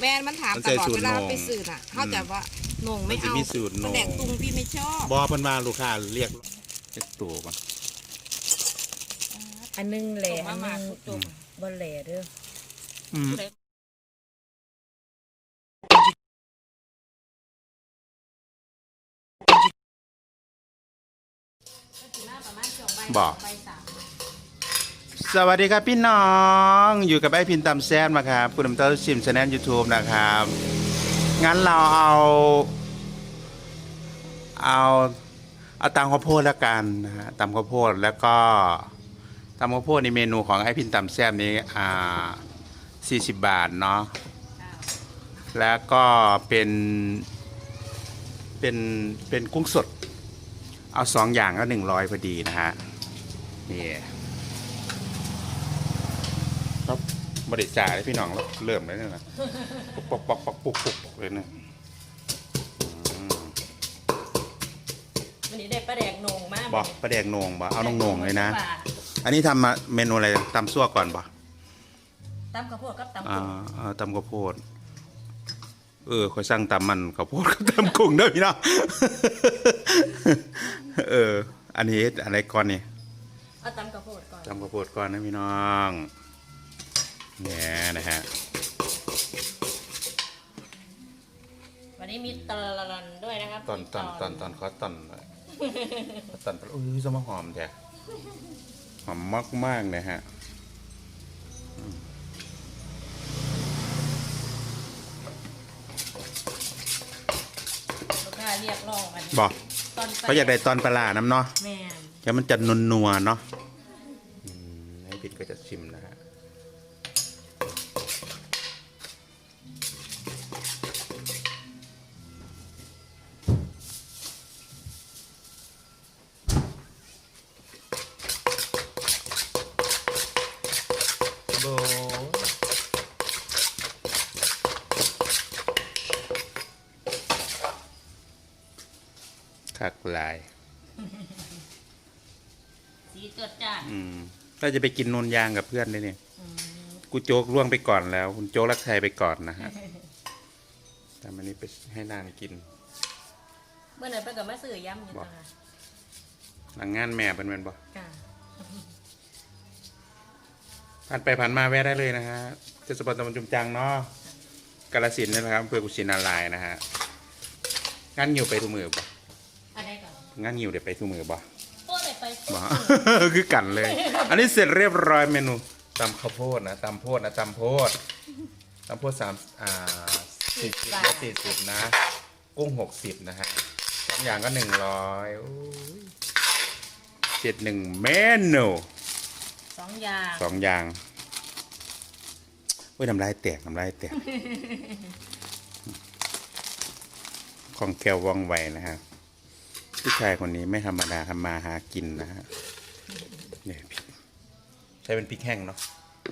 แม่มันถามมันตใส่ลอดสูตรเวลาโหน่งไปสื่อน่ะเขาจะว่าโหน่งไม่มันจะเอามีสูตรโหน่งแดกตุงพี่ไม่ชอบบอเพิ่นมาลูกค้าเรียกเรียกตัวมันอันหนึงแหล่ส่งอัมานหมานึงทุกจมบ่แหล่เด้ออืมบอก สวัสดีครับพี่น้องอยู่กับไอ้พินตำแซมนะครับคุณน้ำเต้าชิมชาแนลยูทูบนะครับ งั้นเราเอา เอาเอาตำข้าวโพดแล้วกันนะฮะตำข้าวโพดแล้วก็ตำข้าวโพดในเมนูของไอ้พินตำแซมนี้อ่า40บาทเนาะแล้วก็เป็นเป็นเป็นกุ้งสด เอาสองอย่างก็หนึ่งร้อยพอดีนะฮะนี่ครับ บริจาคเลยพี่น้องแล้วเริ่มเลยเนี่ยนะปอกปอกปอกปุกปุกปุกเลยเนี่ยอืมวันนี้ได้ปลาแดกโหนงมากบอกประแดกโหนงบ่เอาน้องโหนงเลยนะ อันนี้ทำมาเมนูอะไรตำซั่วก่อนบ่ตำข้าวโพดกับตำอ่ากุ้งเอาตำข้าวโพด เออคอยสั่งตำมันข้าวโพดกับตำกุ้งเด้อพี่น้อง เออ อันนี้อะไรก่อนนี่เอาตำข้าวโพดก่อน ตำข้าวโพดก่อนนะพี่น้อง เนี่ยนะฮะวันนี้มีตะลันด้วยนะครับตอนตอนตอนตอนเขาตอนหน่อยตอนอุ้ยสมหอมแท้หอมมากมากๆนะฮะลูกค้าเรียกร้องกันบอกตอนปลเขาอยากได้ตอนปลาร้าน้ำเนาะแม่นแค่มันจะนัวนัวๆเนาะอืมให้ผิดก็จะชิมนะฮะ โบคักหลาย สีจดจ้านอืมเราจะไปกินนนยางกับเพื่อนได้เนี่ย อืมกูโจ๊กล่วงไปก่อนแล้ว คุณโจ๊กรักไทยไปก่อนนะฮะแต่มันนี้ไปให้นางกิน เมื่อไหร่เพิ่นก็มาซื้อยำอยู่บอกจ้ะหลังงานแม่เป็นแมนบ่ ค่ะ ผ่านไปผ่านมาแวะได้เลยนะฮะเทศบาลตำบลจุมจังเนาะกาลสินธุ์นี่นะครับอำเพื่อกุชินารายณ์นะฮะงานหิวไปทุกมือบ่อันใดก่อนงานหิวเดี๋ยวไปทุกมือบ่โอ้ได้ไปบ่ คือกันเลย อันนี้เสร็จเรียบร้อยเมนูตำข้าวโพดนะตำโพดนะตำโพดตำโพดสามอ่าสี่สิบและสี่สิบนะ กุ้งหกสิบนะฮะสองอย่างก็หนึ่งร้อยเจ็ดหนึ่งเมนูส องอย่างสองอย่างเว้ยน้ำลายแตกน้ำลายแตกของแก้วว่องไวนะฮะผู้ชายคนนี้ไม่ธรรมดาทำมาหากินนะฮะเนี่ยพริกใช้เป็นพริกแห้งเนาะ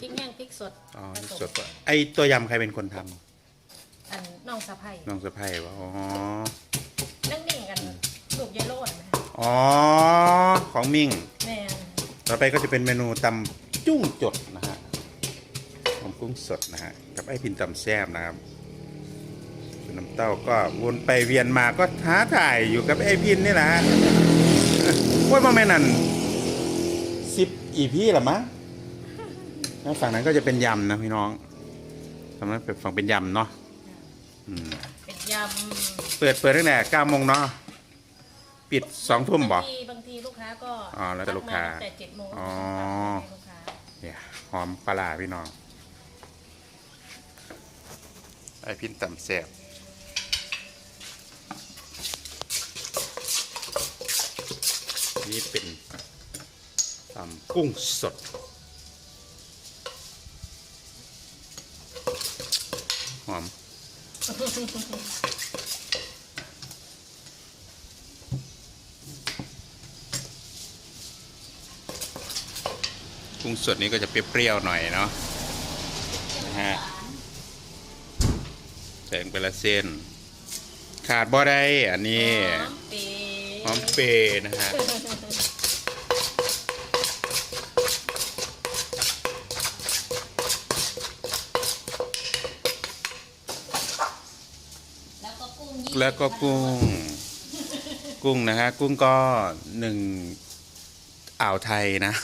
พริกแห้งพริกสดอ๋อผนี่มสดกว่าไอตัวยำใครเป็นคนทำอันน้องสะไพร่น้องสะพ้ายวะอ๋อนั่งนิ่งกันลูกยายโลดนะอ๋อของมิ่งแม่น ต่อไปก็จะเป็นเมนูตำจุ้งจดนะฮะตำกุ้งสดนะฮะ กับไอ้พินตำแซ่บนะครับส่วนน้ำเต้าก็วนไปเวียนมาก็ท้าถ่ายอยู่กับไอ้พินนี่แหละฮะว่าประมาณนั้นสิบอีพีหรอมั้งแล้วฝั่งนั้นก็จะเป็นยำนะพี่น้องฝั่งนั้นเป็นฝั่งเป็นยำเนาะอืมเป็นยเปิดเปิดตั้งแต่เก้าโมงเนาะ ปิดสองำทุ่มบอกบางทีบางทีลูกค้าก็อ๋อแล้วแต่ลูกค้ารับมตั้งแต่เจ็ดโมงอ๋อให้ลูกค้าเนี่ยหอมปลาร้าพี่น้อง ไอพินตำแซ่บนี่เป็นตำกุ้งสด หอม กุ้งสดนี้ก็จะเปรี้ยวๆหน่อยเนาะนะฮะแบ่งไปละเส้น ขาดบ่ได้อันนี้หอมเปรี้หอมเปรย์นะฮะแล้วก็กุ้ง กุ้งนะฮะ กุ้งก็หนึ่ง อ่าวไทยนะ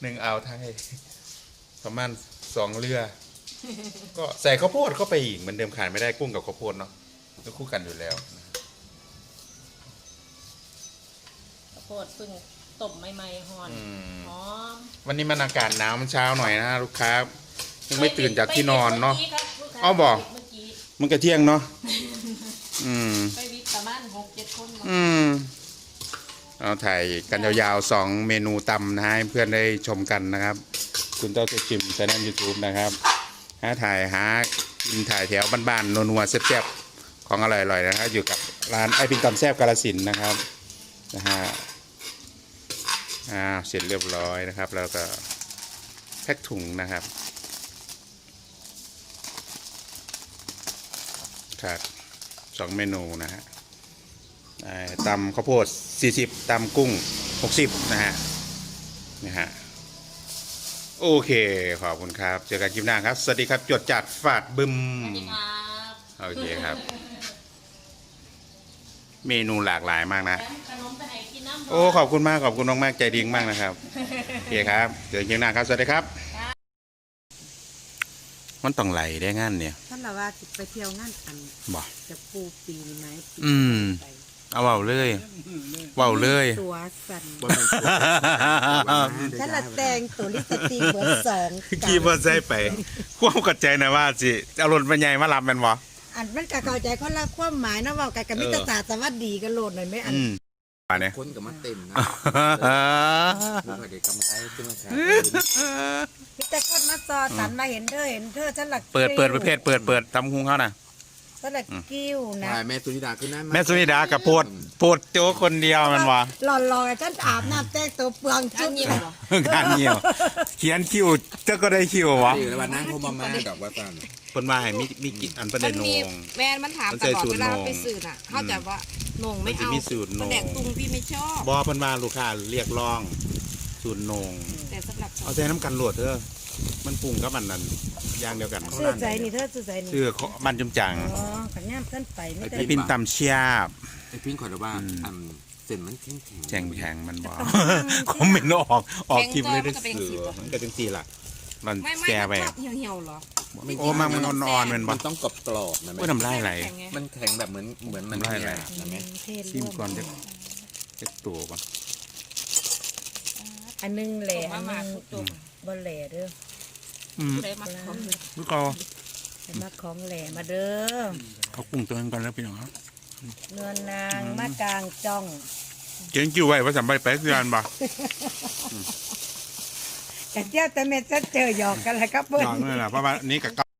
หนึ่งอ่าวไทย ประมาณสองเรือ ก็ใส่ข้าวโพดเข้าไปอีกเหมือนเดิมขาดไม่ได้กุ้งกับข้าวโพดเนาะก็คู่กันอยู่แล้วข้าวโพดเพิ่งต้มใหม่ๆห่อนอืมหอมวันนี้มันอากาศหนาวมันเช้าหน่อยนะฮะลูกค้ายังไม่ตื่นจากที่นอนเนาะไปวิทย์มื่กี้ครับอ้าวบอกเมื่อกี้มันก็เที่ยงเนาะอืม ไปวิทย์ประมาณหกเจ็ดคน อืม เอาถ่ายกันยาวๆสองเมนูตำนะฮะให้เพื่อนได้ชมกันนะครับ คุณเจ้าจะชิมช anel YouTube นะครับหาถ่ายหากินถ่ายแถวบ้านๆนัวๆแซ่บๆของอร่อยๆนะครับอยู่กับร้านไอพินตำแซ่บกาลสินธุ์นะครับนะฮะอ่าเสร็จเรียบร้อยนะครับ แล้วก็แพ็คถุงนะครับครับสองเมนูนะฮะเอ่อ ตำข้าวโพด 40ตำกุ้ง 60 นะฮะนะฮะโอเค ขอบคุณครับ เจอกันคลิปหน้าครับ สวัสดีครับจดจัดฝาดบึมสวัสดีครับโอเคครับ เมนูหลากหลายมากนะแถมขนมไปให้กินน้ำโอ้ ขอบคุณมาก ขอบคุณมากๆใจดีมากนะครับโอเคครับ เจอกันคลิปหน้าครับ สวัสดีครับ มันต้องไหลได้งั้นเนี่ย ท่านละว่าสิไปเที่ยวงานอันบ่ จะปูปีนไหมปีอืม ไป เอาเบาเลยเบาเลย ตัวสั่นบ่แม่นตัวฉันละแต่งตัวลิปสติกเบอร์สองขี่มอเตอร์ไซค์ไป ความกัดใจนะว่าสิเอารถมาใหญ่มารับแมันบ่อันมันก็เข้าใจคนละความหมายนะเว่ากันกับมิตรศาสตร์สวัสดีกันโลดหน่อยไหมอันอืมป่าเนี่ยคนกับมาเต็มนะบ่ค่อยได้กำไรขึ้นมาแค่มิตรคนมาซอสันมาเห็นเธอเห็นเธอฉันละเปิดเปิดประเภทเปิดเปิดทำคุงเขาน่ะ ฉันละกิ้วนะถ่ายแม่ตุนิดาขึ้นหน้าแม่สุนิดากับโพดโพดโจกคนเดียวมันวะหลอนๆฉันอาบน้ำแต่งตัวเปลืองชุดงานเหี่ยว เขียนคิวเจ้าก็ได้คิววะนี่แล้ววันนั้นเขามามาดอกว่าสั่นคนมาให้มีมีกินอันประมัเด็นนโหนมีง แมนมันถามมันตใส่ลอดสูตรเวลาโหน่งไปสื่อน่ะเขาจะว่าโหน่งไม่มันจะเอามีสูตรโหน่ง แดกตุงพี่ไม่ชอบ บอเพิ่นมาลูกค้าเรียกร้องสูตรโหนงแต่สำหรับเอาใส่น้ำกันโหลดเถอะมันปรุงกับมันนั่น อย่างเดียวกันซื้อใจนี่เธอซื้อใจนี่ชื่อมันจุมจังอ๋อขันย่ามขึ้นไปไม่ได้ไอปินตำเชียบ ไอ้พิงขอดว่าอันเส้นมันแข็งแข็งแข็งมันบอกคอมเมนต์ออก ออกคลิปเลยได้แข็งตัวเสือมันก็จังสี่ล่ะมันไม่ไม่แก่ไปชอบเหี่ยวๆเหรอโอ้มันมันอ่อนๆมันมับ่นต้องกรอบกรอบๆนะโอ้ยแม่น้ำลายไหล แข็งไงมันแข็งแบบเหมือนเหมือนมันน้ำลายไหลเนะแม่เทศชิมก่อนจะจะตัวก่อนอันหนึงแหล่มาอันหมานึงคุกจุ่มบ่แหล่เด้อ อืมได้มาของลูกเอาให้มาของแหล่มาเด้อเขาปรุงตัวเองก่อนแล้วพี่น้องครับเงินนางมากลางจ้องเก่งจิ้วไว้ว่าสัมไปไปคือกันบ่กะเจ้าแต่เม็ดจะเจอหยอกกันแล้วครับเพิ่นยองนี่แหละเพราะว่านี้กับ